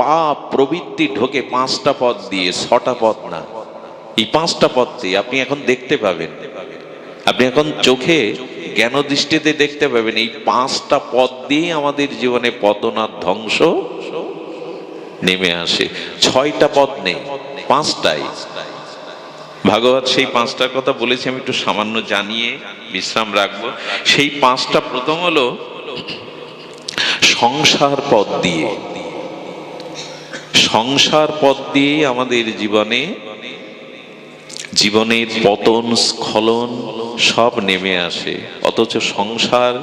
পাপ প্রবৃত্তি ঢোকে পাঁচটা পথ দিয়ে, ছটা পথ না। এই পাঁচটা পথ দিয়ে আপনি এখন দেখতে পাবেন, আপনি এখন চোখে জ্ঞান দৃষ্টিতে দেখতে পাবেন, এই পাঁচটা পথ দিয়ে আমাদের জীবনে পতন আর ধ্বংস নেমে আসে। ছয়টা পথ নেই, পাঁচটাই। ভাগবত সেই পাঁচটার কথা বলেছি, আমি একটু সামান্য জানিয়ে বিশ্রাম রাখব। সেই পাঁচটা প্রথম হলো, সংসার পথ দিয়ে। সংসার পথ দিয়ে আমাদের জীবনে, জীবনের পতন, স্খলন সব নেমে আসে। অথচ সংসার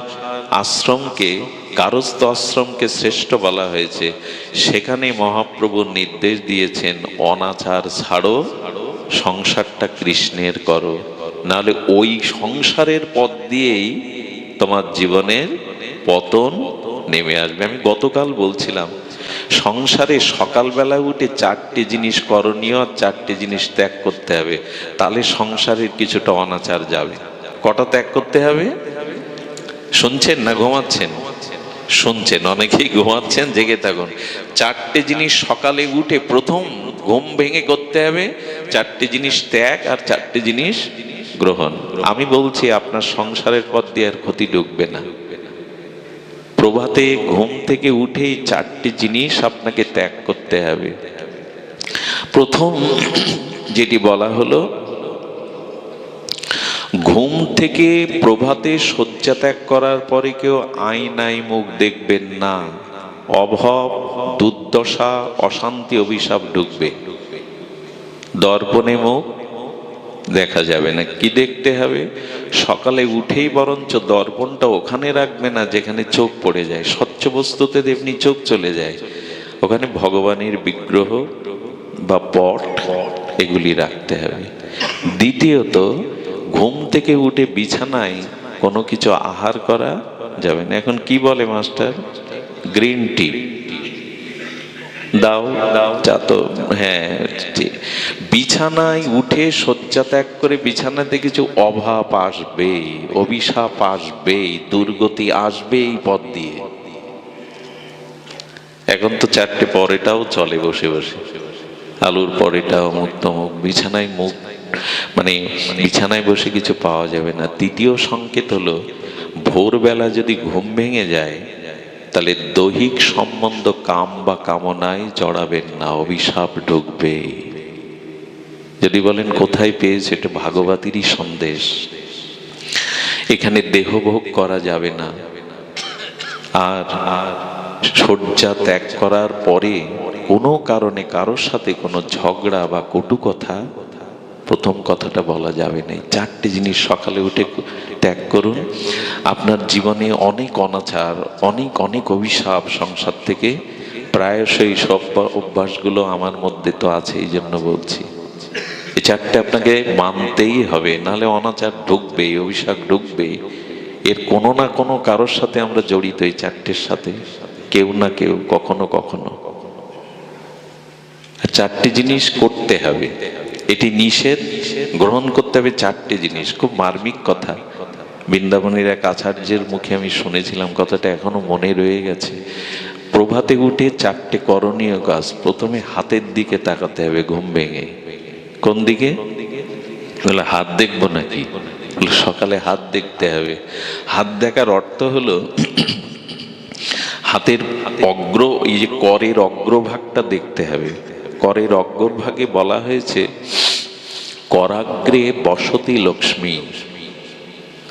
আশ্রমকে, গারস্থ আশ্রমকে শ্রেষ্ঠ বলা হয়েছে। সেখানে মহাপ্রভু নির্দেশ দিয়েছেন, অনাচার ছাড়ো, সংসারটা কৃষ্ণের করো। নাহলে ওই সংসারের পথ দিয়েই তোমার জীবনের পতন নেমে আসবে। আমি গতকাল বলছিলাম সংসারে সকালবেলা উঠে চারটে জিনিস করণীয়, চারটে জিনিস ত্যাগ করতে হবে। তাহলে সংসারের কিছুটা অনাচার যাবে। কটা ত্যাগ করতে হবে? শুনছেন না ঘুমাচ্ছেন? শুনছেন, অনেকেই ঘুমাচ্ছেন, জেগে থাকুন। চারটে জিনিস সকালে উঠে প্রথম ঘুম ভেঙে করতে হবে, চারটে জিনিস ত্যাগ আর চারটে জিনিস গ্রহণ। আমি বলছি, আপনার সংসারের পথ দিয়ে আর ক্ষতি ঢুকবে না। প্রভাতে ঘুম থেকে উঠেই চারটি জিনিস আপনাকে ত্যাগ করতে হবে। প্রথম যেটি বলা হলো, ঘুম থেকে প্রভাতে শয্যা ত্যাগ করার পরে কেউ আয়নায় মুখ দেখবেন না। অভাব, দুর্দশা, অশান্তি, অভিশাপ ঢুকবে। দর্পণে মুখ দেখা যাবে না। কি দেখতে হবে? সকালে উঠেই বরঞ্চ দর্পণটা ওখানে রাখবে না, যেখানে চোখ পড়ে যায়। স্বচ্ছ বস্তুতে তেমনি চোখ চলে যায়। ওখানে ভগবানের বিগ্রহ বা পট, এগুলি রাখতে হবে। দ্বিতীয়ত, ঘুম থেকে উঠে বিছানায় কোনো কিছু আহার করা যাবে না। এখন কি বলে মাস্টার? Green tea. দাও দাও চা হ্যাঁ। বিছানায় উঠে শয্যা ত্যাগ করে বিছানাতে কিছু অভাব আসবে, অভিশাপ আসবে, দুর্গতি আসবে এই পথ দিয়ে। এখন তো চারটে পরেটাও চলে বসে বসে। আলুর পরেটাও মুখ তমুক বিছানায় মুখ মানে বিছানায় বসে কিছু পাওয়া যাবে না। তৃতীয় সংকেত হলো, ভোরবেলা যদি ঘুম ভেঙে যায় তাহলে দৈহিক সম্বন্ধ কাম বা কামনায় জড়াবেন না, অভিশাপ ঢুকবে। যদি বলেন কোথায় পেয়েছে, এটা ভাগবতীরই সন্দেশ। এখানে দেহভোগ করা যাবে না। আর আর শয্যা ত্যাগ করার পরে কোনো কারণে কারোর সাথে কোনো ঝগড়া বা কটু কথা প্রথম কথাটা বলা যাবে না চারটি জিনিস সকালে উঠে ত্যাগ করুন। আপনার জীবনে অনেক অনাচার, অনেক অনেক অভিশাপ সংসার থেকে প্রায়শই সব অভ্যাসগুলো আমার মধ্যে তো আছে, এই জন্য বলছি। এই চারটে আপনাকে মানতেই হবে, নাহলে অনাচার ঢুকবে অভিশাপ ঢুকবে এর কোনো না কোনো কারোর সাথে আমরা জড়িত এই চারটের সাথে। কেউ না কেউ, কখনো কখনো। চারটি জিনিস করতে হবে। এটি নিষেধ। গ্রহণ করতে হবে চারটি জিনিস। খুব মার্মিক কথা। বৃন্দাবনের এক আচার্যের মুখে আমি শুনেছিলাম, কথাটা এখনও মনে রয়ে গেছে। প্রভাতে উঠে চারটে করণীয় কাজ প্রথমে হাতের দিকে তাকাতে হবে ঘুম ভেঙে। কোন দিকে? বলে, হাত দেখব নাকি? সকালে হাত দেখতে হবে। হাত দেখার অর্থ হলো, হাতের অগ্র, এই যে করের অগ্রভাগটা দেখতে হবে। করের অগ্রভাগে বলা হয়েছে, করাগ্রে বসতি লক্ষ্মী।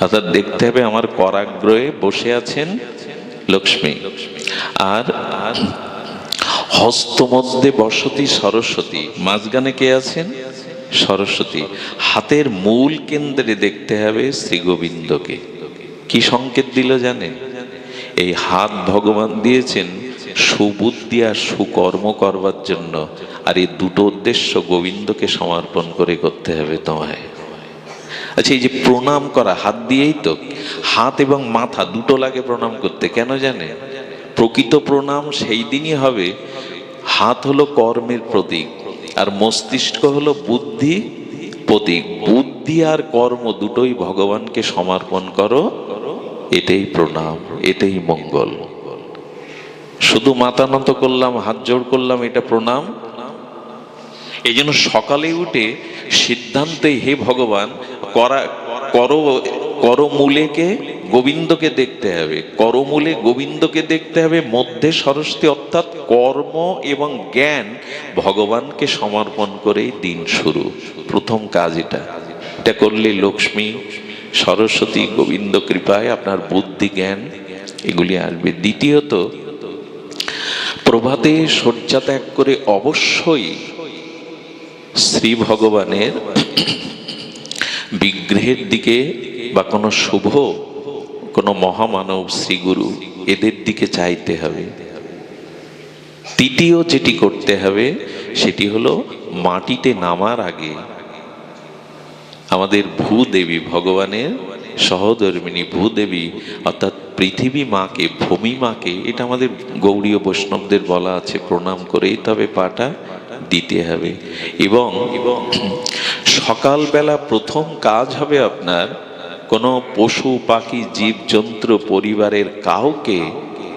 অর্থাৎ দেখতে হবে আমার করাগ্রহে বসে আছেন লক্ষ্মী। আর হস্তমধ্যে বসতি সরস্বতী। মাঝখানে কে আছেন? সরস্বতী। হাতের মূল কেন্দ্রে দেখতে হবে শ্রী গোবিন্দকে কি সংকেত দিল জানেন? এই হাত ভগবান দিয়েছেন সুবুদ্ধি আর সুকর্ম করবার জন্য আর এই দুটো উদ্দেশ্য গোবিন্দকে সমর্পণ করে করতে হবে তোমায়। আচ্ছা এই যে প্রণাম করা, হাত দিয়েই তো। হাত এবং মাথা দুটো লাগে প্রণাম করতে, কেন জানে? প্রকৃত প্রণাম সেই দিনই হবে। হাত হলো কর্মের প্রতীক আর মস্তিষ্ক হলো বুদ্ধি প্রতীক। বুদ্ধি আর কর্ম দুটোই ভগবানকে সমর্পণ করো, এটাই প্রণাম, এটাই মঙ্গল। শুধু মাথা নত করলাম, হাত জোড় করলাম, এটা প্রণাম। এই জন্য সকালে উঠে সিদ্ধান্তে হে ভগবান, করা, কর করমূলেকে গোবিন্দকে দেখতে হবে। করমূলে গোবিন্দকে দেখতে হবে, মধ্যে সরস্বতী অর্থাৎ কর্ম এবং জ্ঞান ভগবানকে সমর্পণ করেই দিন শুরু। প্রথম কাজ এটা। এটা করলে লক্ষ্মী, সরস্বতী, গোবিন্দ কৃপায় আপনার বুদ্ধি, জ্ঞান এগুলি আসবে। দ্বিতীয়ত প্রভাতে শয্যা ত্যাগ করে অবশ্যই শ্রী ভগবানের বিগ্রহের দিকে বা কোনো শুভ, কোনো মহামানব শ্রীগুরু এদের দিকে চাইতে হবে। তৃতীয় যেটি করতে হবে, সেটি হলো মাটিতে নামার আগে আমাদের ভূদেবী ভগবানের সহধর্মিনী ভূদেবী অর্থাৎ পৃথিবী মাকে, ভূমি মাকে, এটা আমাদের গৌড়ীয় বৈষ্ণবদের বলা আছে, প্রণাম করেই তবে পাটা দিতে হবে। এবং এবং সকালবেলা প্রথম কাজ হবে আপনার, কোনো পশু, পাখি, জীবজন্তু, পরিবারের কাউকে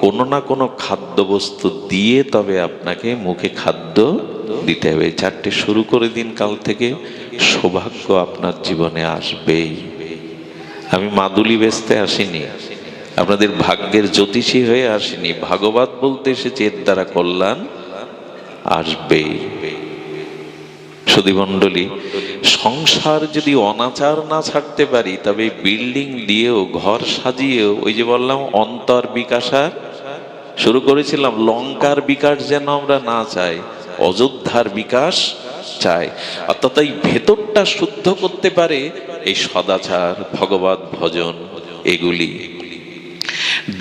কোনো না কোনো খাদ্যবস্তু দিয়ে তবে আপনাকে মুখে খাদ্য দিতে হবে। চারটে শুরু করে দিন কাল থেকে, সৌভাগ্য আপনার জীবনে আসবেই। আমি মাদুলি বেচতে আসিনি। আপনাদের ভাগ্যের জ্যোতিষী হয়ে আসেনি। ভাগবত বলতে এসেছে, এর দ্বারা কল্যাণ আসবেই সুদীমণ্ডলী সংসার যদি অনাচার না ছাড়তে পারি, তবে বিল্ডিং দিয়েও, ঘর সাজিয়েও, ওই যে বললাম, অন্তর বিকাশার শুরু করেছিলাম, লঙ্কার বিকাশ যেন আমরা না চাই, অযোধ্যার বিকাশ চাই। অর্থাৎ এই ভেতরটা শুদ্ধ করতে পারে এই সদাচার, ভগবত ভজন, এগুলি।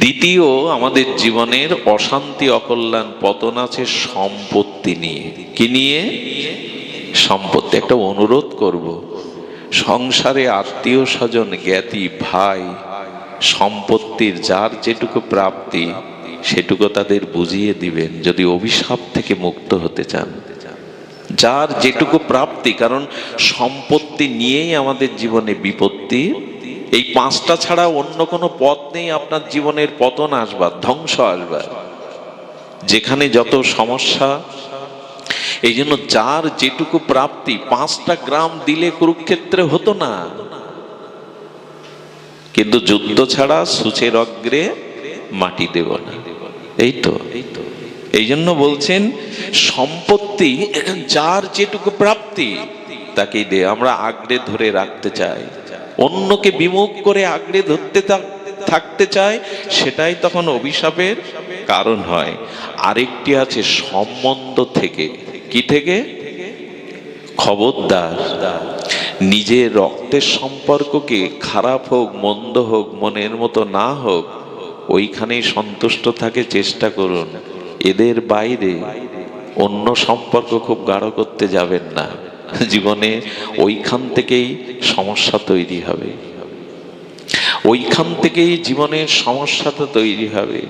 দ্বিতীয় আমাদের জীবনের অশান্তি, অকল্যাণ, পতন আছে সম্পত্তি নিয়ে। কি নিয়ে? সম্পত্তি। একটা অনুরোধ করব। সংসারে আত্মীয় স্বজন, জ্ঞাতি, ভাই, সম্পত্তির যার যেটুকু প্রাপ্তি, সেটুকু তাদের বুঝিয়ে দিবেন, যদি অভিশাপ থেকে মুক্ত হতে চান। যার যেটুকু প্রাপ্তি, কারণ সম্পত্তি নিয়েই আমাদের জীবনে বিপত্তি এই পাঁচটা ছাড়া অন্য কোনো পথ নেই, আপনার জীবনের পতন আসবার, ধ্বংস আসবার। যেখানে যত সমস্যা, এই জন্য যার যেটুকু প্রাপ্তি, পাঁচটা গ্রাম দিলে কুরুক্ষেত্রে হতো না। কিন্তু যুদ্ধ ছাড়া সুচের অগ্রে মাটি দেব না। এই তো এই তো এই জন্য বলছেন, সম্পত্তি যার যেটুকু প্রাপ্তি, তাকেই দে। আমরা আগ্রে ধরে রাখতে চাই। অন্যকে বিমুখ করে আগড়ে ধরতে থাক- থাকতে চায়, সেটাই তখন অভিশাপের কারণ হয়। আরেকটি আছে সম্বন্ধ থেকে। কি থেকে? খবরদার। নিজের রক্তের সম্পর্ককে খারাপ হোক, মন্দ হোক, মনের মতো না হোক, ওইখানেই সন্তুষ্ট থাকে, চেষ্টা করুন। এদের বাইরে অন্য সম্পর্ক খুব গাঢ় করতে যাবেন না। জীবনে ওইখান থেকেই সমস্যা তৈরি হবে। ওইখান থেকেই জীবনের সমস্যাটা তৈরি হবে।